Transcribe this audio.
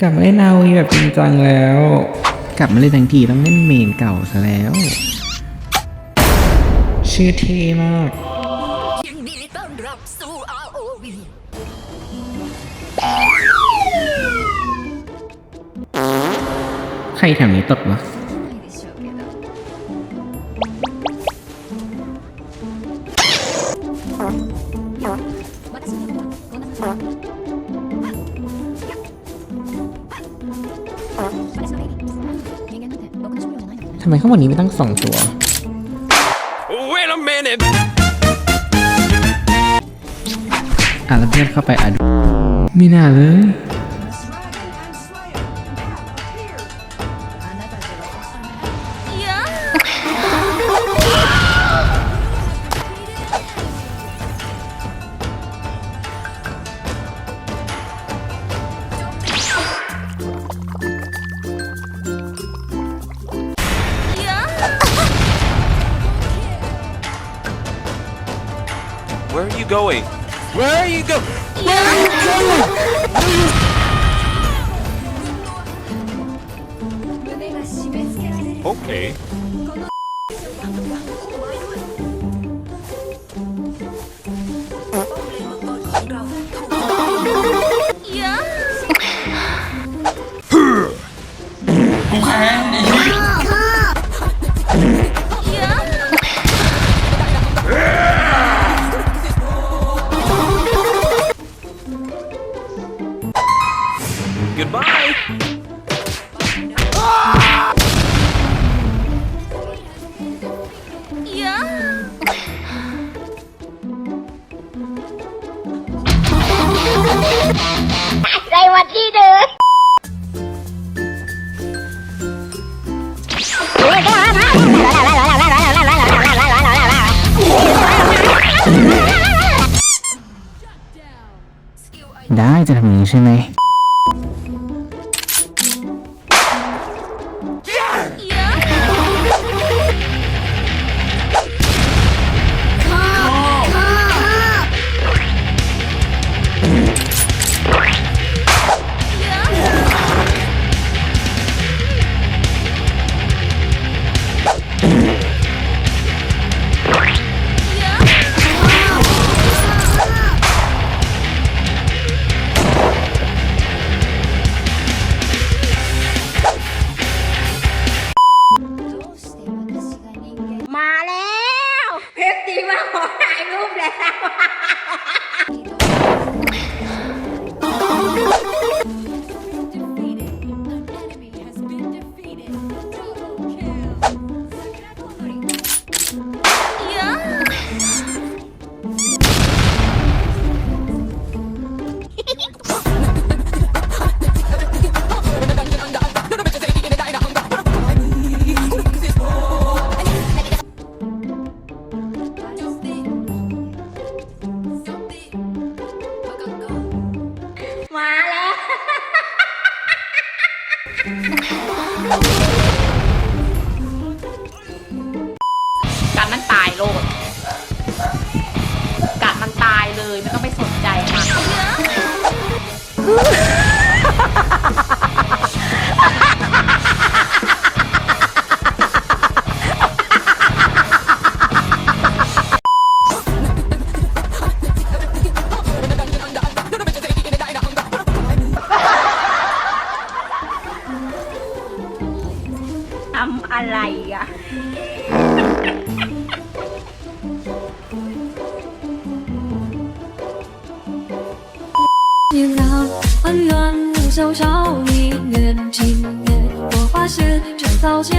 กลับมาเล่นนาวีแบบจริงจังแล้ว กลับมาเล่นทั้งทีต้องเล่นเมนเก่าซะแล้ว ชื่อเท่มาก ยินดีต้อนรับสู่ ROV ใครแถวนี้ตดวะ ないでしょうけど私のことはこんな ทำไมข้างบนนี้ไม่ตั้งสองตัว Wait a minute. อะแล้วเพื่อนเข้าไปอะดูไม่น่าเลย Where are you going? Where are you going? Where are you going? Okay. ในวันที่หนึ่งได้จะทำอย่างนี้ใช่ไหม กัดมันตายโลดกัดำอะไรอ่ะ 年老恩怨路修少，一念情念，我化身这草间。